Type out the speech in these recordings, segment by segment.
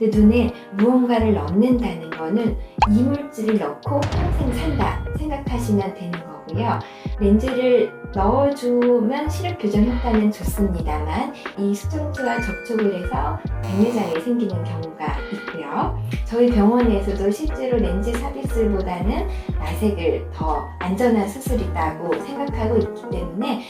근데 눈에 무언가를 넣는다는 거는 이물질을 넣고 평생 산다 생각하시면 되는 거고요. 렌즈를 넣어주면 시력 교정 효과는 좋습니다만 이 수정체와 접촉을 해서 백내장이 생기는 경우가 있고요. 저희 병원에서도 실제로 렌즈 삽입술보다는 라섹을 더 안전한 수술이라고 생각하고 있기 때문에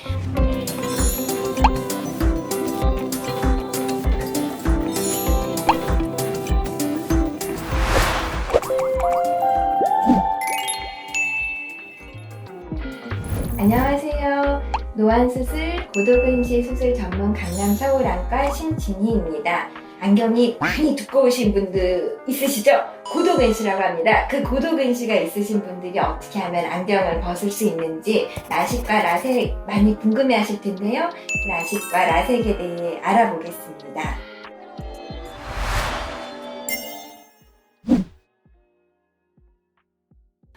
노안수술, 고도근시 수술 전문 강남 서울안과 신진희입니다. 안경이 많이 두꺼우신 분들 있으시죠? 고도근시라고 합니다. 그 고도근시가 있으신 분들이 어떻게 하면 안경을 벗을 수 있는지 라식과 라섹 많이 궁금해 하실 텐데요. 라식과 라섹에 대해 알아보겠습니다.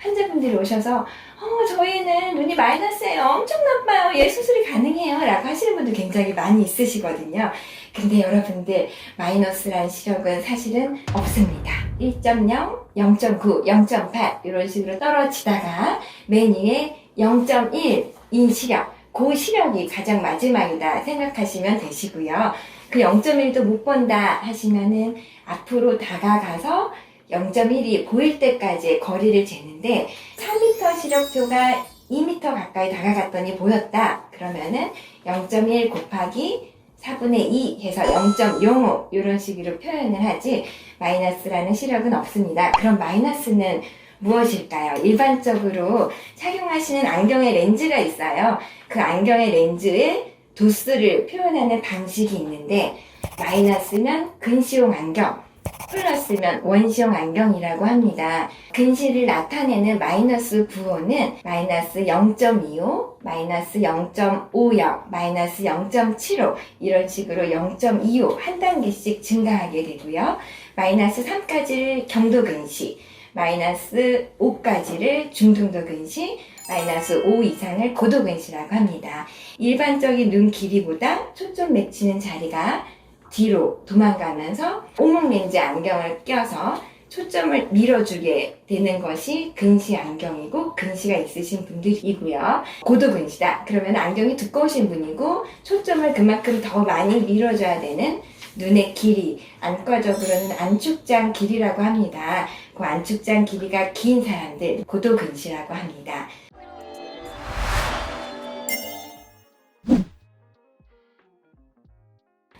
환자분들이 오셔서 어, 저희는 눈이 마이너스예요. 엄청 나빠요. 얘 수술이 가능해요. 라고 하시는 분들 굉장히 많이 있으시거든요. 근데 여러분들, 마이너스란 시력은 사실은 없습니다. 1.0, 0.9, 0.8 이런 식으로 떨어지다가 맨 위에 0.1 인 시력, 그 시력이 가장 마지막이다 생각하시면 되시고요. 그 0.1도 못 본다 하시면은 앞으로 다가가서 0.1이 보일 때까지의 거리를 재는데 3m 시력표가 2m 가까이 다가갔더니 보였다. 그러면은 0.1 곱하기 4분의 2 해서 0.05 이런 식으로 표현을 하지 마이너스라는 시력은 없습니다. 그럼 마이너스는 무엇일까요? 일반적으로 착용하시는 안경의 렌즈가 있어요. 그 안경의 렌즈의 도수를 표현하는 방식이 있는데 마이너스면 근시용 안경, 플러스면 원시용 안경이라고 합니다. 근시를 나타내는 마이너스 9호는 마이너스 0.25, 마이너스 0.50, 마이너스 0.75 이런 식으로 0.25 한 단계씩 증가하게 되고요. 마이너스 3까지를 경도 근시, 마이너스 5까지를 중등도 근시, 마이너스 5 이상을 고도 근시라고 합니다. 일반적인 눈 길이보다 초점 맺히는 자리가 뒤로 도망가면서 옥목 렌즈 안경을 껴서 초점을 밀어주게 되는 것이 근시 안경이고 근시가 있으신 분들이고요. 고도 근시다. 그러면 안경이 두꺼우신 분이고 초점을 그만큼 더 많이 밀어줘야 되는 눈의 길이, 안과적으로는 안축장 길이라고 합니다. 그 안축장 길이가 긴 사람들 고도 근시라고 합니다.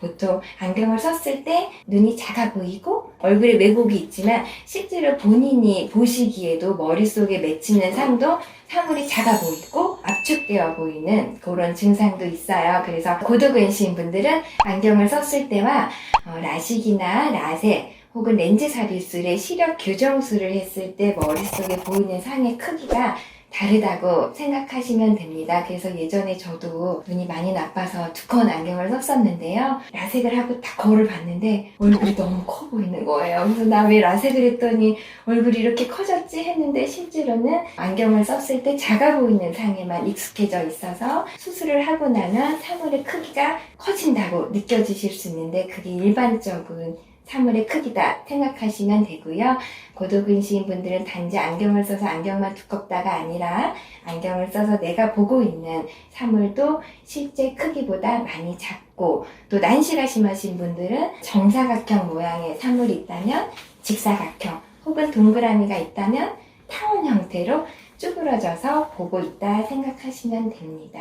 보통 안경을 썼을 때 눈이 작아 보이고 얼굴에 왜곡이 있지만 실제로 본인이 보시기에도 머릿속에 맺히는 상도 사물이 작아 보이고 압축되어 보이는 그런 증상도 있어요. 그래서 고도근시인 분들은 안경을 썼을 때와 어, 라식이나 라섹 혹은 렌즈 삽입술의 시력 교정술을 했을 때 머릿속에 보이는 상의 크기가 다르다고 생각하시면 됩니다. 그래서 예전에 저도 눈이 많이 나빠서 두꺼운 안경을 썼었는데요. 라섹을 하고 딱 거울을 봤는데 얼굴이 너무 커 보이는 거예요. 그래서 나 왜 라섹을 했더니 얼굴이 이렇게 커졌지 했는데 실제로는 안경을 썼을 때 작아 보이는 상에만 익숙해져 있어서 수술을 하고 나면 사물의 크기가 커진다고 느껴지실 수 있는데 그게 일반적인 사물의 크기다 생각하시면 되고요. 고도근시인 분들은 단지 안경을 써서 안경만 두껍다가 아니라 안경을 써서 내가 보고 있는 사물도 실제 크기보다 많이 작고 또 난시가 심하신 분들은 정사각형 모양의 사물이 있다면 직사각형 혹은 동그라미가 있다면 타원 형태로 쭈그러져서 보고 있다 생각하시면 됩니다.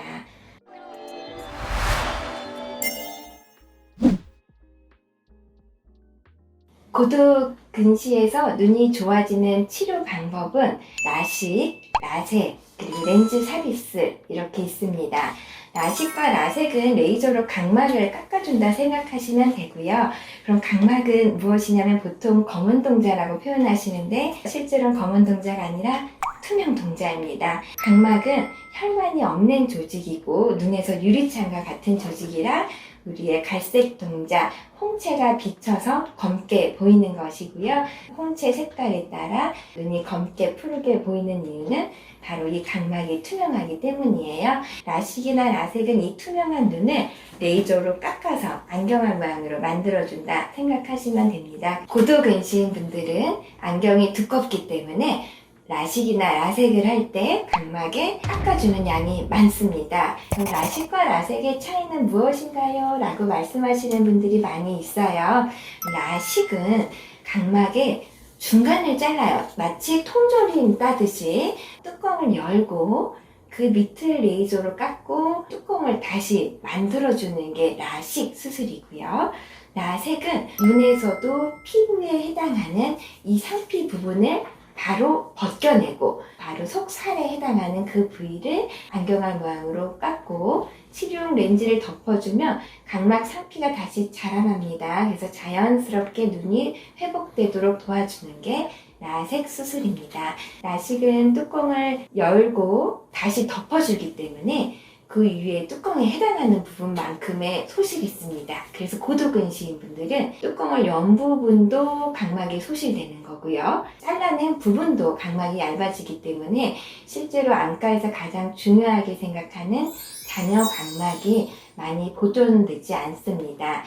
고도 근시에서 눈이 좋아지는 치료 방법은 라식, 라섹, 그리고 렌즈 삽입술 이렇게 있습니다. 라식과 라섹은 레이저로 각막을 깎아준다 생각하시면 되고요. 그럼 각막은 무엇이냐면 보통 검은 동자라고 표현하시는데 실제로는 검은 동자가 아니라 투명 동자입니다. 각막은 혈관이 없는 조직이고 눈에서 유리창과 같은 조직이라 우리의 갈색 동자 홍채가 비쳐서 검게 보이는 것이고요. 홍채 색깔에 따라 눈이 검게 푸르게 보이는 이유는 바로 이 각막이 투명하기 때문이에요. 라식이나 라색은 이 투명한 눈을 레이저로 깎아서 안경알 모양으로 만들어준다 생각하시면 됩니다. 고도근시인 분들은 안경이 두껍기 때문에 라식이나 라색을 할 때 각막에 깎아주는 양이 많습니다. 라식과 라색의 차이는 무엇인가요? 라고 말씀하시는 분들이 많이 있어요. 라식은 각막의 중간을 잘라요. 마치 통조림 따듯이 뚜껑을 열고 그 밑을 레이저로 깎고 뚜껑을 다시 만들어주는 게 라식 수술이고요. 라색은 눈에서도 피부에 해당하는 이 상피 부분을 바로 벗겨내고 바로 속살에 해당하는 그 부위를 안경알 모양으로 깎고 치료용 렌즈를 덮어주면 각막 상피가 다시 자라납니다. 그래서 자연스럽게 눈이 회복되도록 도와주는 게 라색 수술입니다. 라식은 뚜껑을 열고 다시 덮어주기 때문에 그 위에 뚜껑에 해당하는 부분만큼의 소실이 있습니다. 그래서 고도근시인 분들은 뚜껑을 연 부분도 각막이 소실되는 거고요. 잘라낸 부분도 각막이 얇아지기 때문에 실제로 안과에서 가장 중요하게 생각하는 잔여 각막이 많이 보존되지 않습니다.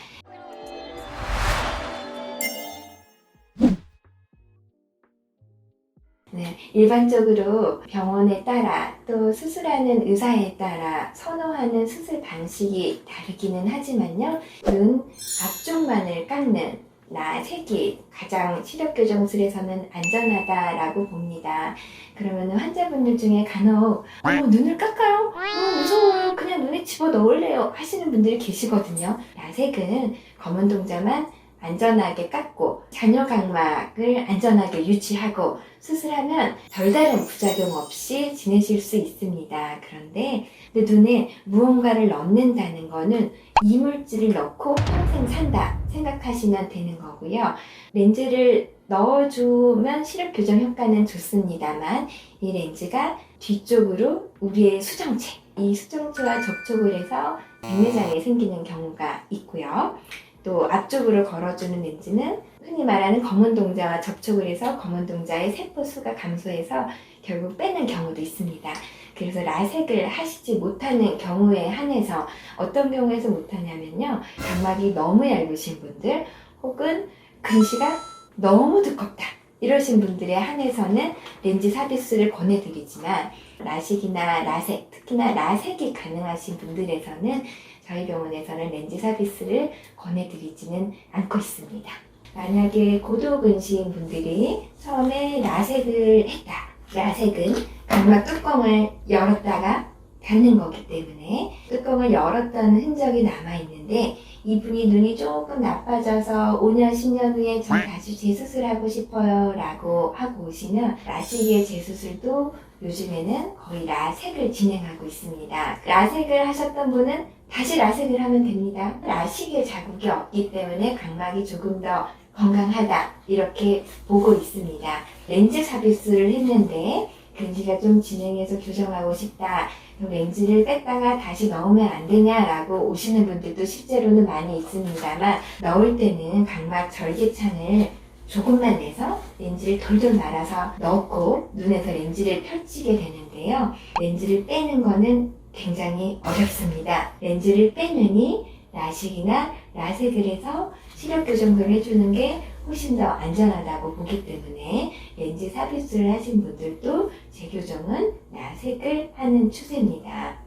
네, 일반적으로 병원에 따라 또 수술하는 의사에 따라 선호하는 수술 방식이 다르기는 하지만요. 눈 앞쪽만을 깎는 나 색이 가장 시력 교정술에서는 안전하다라고 봅니다. 그러면 환자분들 중에 간혹 어, 눈을 깎아요? 너무 무서워요. 그냥 눈에 집어 넣을래요. 하시는 분들이 계시거든요. 나색은 검은 동자만 안전하게 깎고 잔여 각막을 안전하게 유지하고 수술하면 별다른 부작용 없이 지내실 수 있습니다. 그런데 내 눈에 무언가를 넣는다는 거는 이물질을 넣고 평생 산다 생각하시면 되는 거고요. 렌즈를 넣어주면 시력 교정 효과는 좋습니다만 이 렌즈가 뒤쪽으로 우리의 수정체, 이 수정체와 접촉을 해서 백내장이 생기는 경우가 있고요. 또 앞쪽으로 걸어주는 렌즈는 흔히 말하는 검은 동자와 접촉을 해서 검은 동자의 세포 수가 감소해서 결국 빼는 경우도 있습니다. 그래서 라섹을 하시지 못하는 경우에 한해서 어떤 경우에서 못하냐면요. 각막이 너무 얇으신 분들 혹은 근시가 너무 두껍다. 이러신 분들에 한해서는 렌즈 서비스를 권해드리지만 라식이나 라섹, 특히나 라섹이 가능하신 분들에서는 저희 병원에서는 렌즈 서비스를 권해드리지는 않고 있습니다. 만약에 고도근시인 분들이 처음에 라섹을 했다. 라섹은 각막 뚜껑을 열었다가 닫는 거기 때문에 뚜껑을 열었다는 흔적이 남아있는데 이분이 눈이 조금 나빠져서 5년, 10년 후에 전 다시 재수술하고 싶어요 라고 하고 오시면 라식의 재수술도 요즘에는 거의 라섹을 진행하고 있습니다. 라섹을 하셨던 분은 다시 라섹을 하면 됩니다. 라식의 자국이 없기 때문에 각막이 조금 더 건강하다 이렇게 보고 있습니다. 렌즈 서비스를 했는데 근시가 좀 진행해서 교정하고 싶다. 렌즈를 뺐다가 다시 넣으면 안 되냐라고 오시는 분들도 실제로는 많이 있습니다만 넣을 때는 각막 절개창을 조금만 내서 렌즈를 돌돌 말아서 넣고 눈에서 렌즈를 펼치게 되는데요. 렌즈를 빼는 거는 굉장히 어렵습니다. 렌즈를 빼느니 라식이나 라섹을 해서 시력 교정을 해주는 게 훨씬 더 안전하다고 보기 때문에 렌즈 서비스를 하신 분들도 재교정은 라섹을 하는 추세입니다.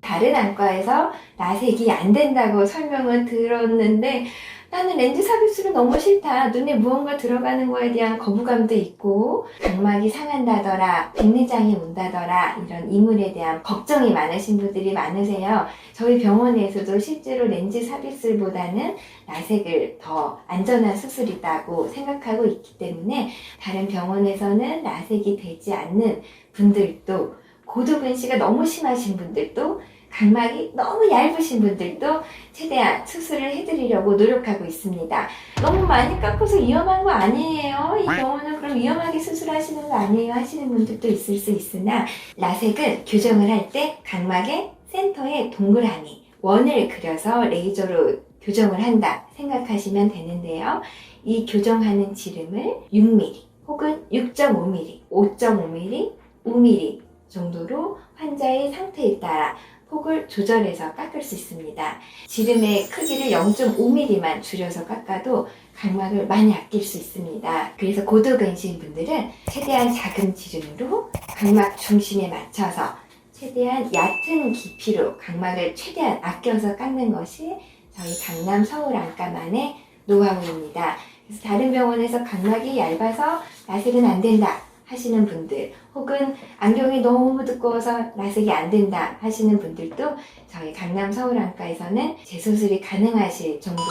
다른 안과에서 라섹이 안 된다고 설명을 들었는데 나는 렌즈 서비스는 너무 싫다. 눈에 무언가 들어가는 거에 대한 거부감도 있고 각막이 상한다더라, 백내장이 온다더라 이런 이물에 대한 걱정이 많으신 분들이 많으세요. 저희 병원에서도 실제로 렌즈 서비스보다는 라섹을 더 안전한 수술이라고 생각하고 있기 때문에 다른 병원에서는 라섹이 되지 않는 분들도 고도근시가 너무 심하신 분들도 각막이 너무 얇으신 분들도 최대한 수술을 해드리려고 노력하고 있습니다. 너무 많이 깎아서 위험한 거 아니에요? 이 경우는 그럼 위험하게 수술하시는 거 아니에요? 하시는 분들도 있을 수 있으나 라섹은 교정을 할 때 각막의 센터에 동그라미, 원을 그려서 레이저로 교정을 한다 생각하시면 되는데요. 이 교정하는 지름을 6mm 혹은 6.5mm, 5.5mm, 5mm 정도로 환자의 상태에 따라 폭을 조절해서 깎을 수 있습니다. 지름의 크기를 0.5mm만 줄여서 깎아도 각막을 많이 아낄 수 있습니다. 그래서 고도근신 분들은 최대한 작은 지름으로 각막 중심에 맞춰서 최대한 얕은 깊이로 각막을 최대한 아껴서 깎는 것이 저희 강남 서울 안과만의 노하우입니다. 그래서 다른 병원에서 각막이 얇아서 라섹은 안 된다 하시는 분들 혹은 안경이 너무 두꺼워서 라섹이 안 된다 하시는 분들도 저희 강남 서울 안과에서는 재수술이 가능하실 정도로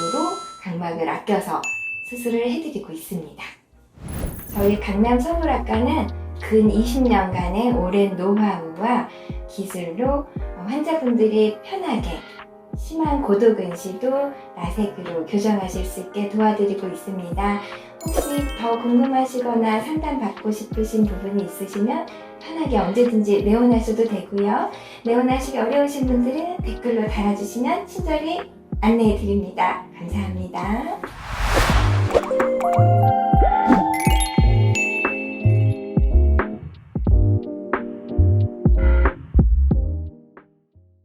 각막을 아껴서 수술을 해드리고 있습니다. 저희 강남 서울 안과는 근 20년간의 오랜 노하우와 기술로 환자분들이 편하게 심한 고도근시도 라섹으로 교정하실 수 있게 도와드리고 있습니다. 혹시 더 궁금하시거나 상담받고 싶으신 부분이 있으시면 편하게 언제든지 내원하셔도 되고요. 내원하시기 어려우신 분들은 댓글로 달아주시면 친절히 안내해 드립니다. 감사합니다.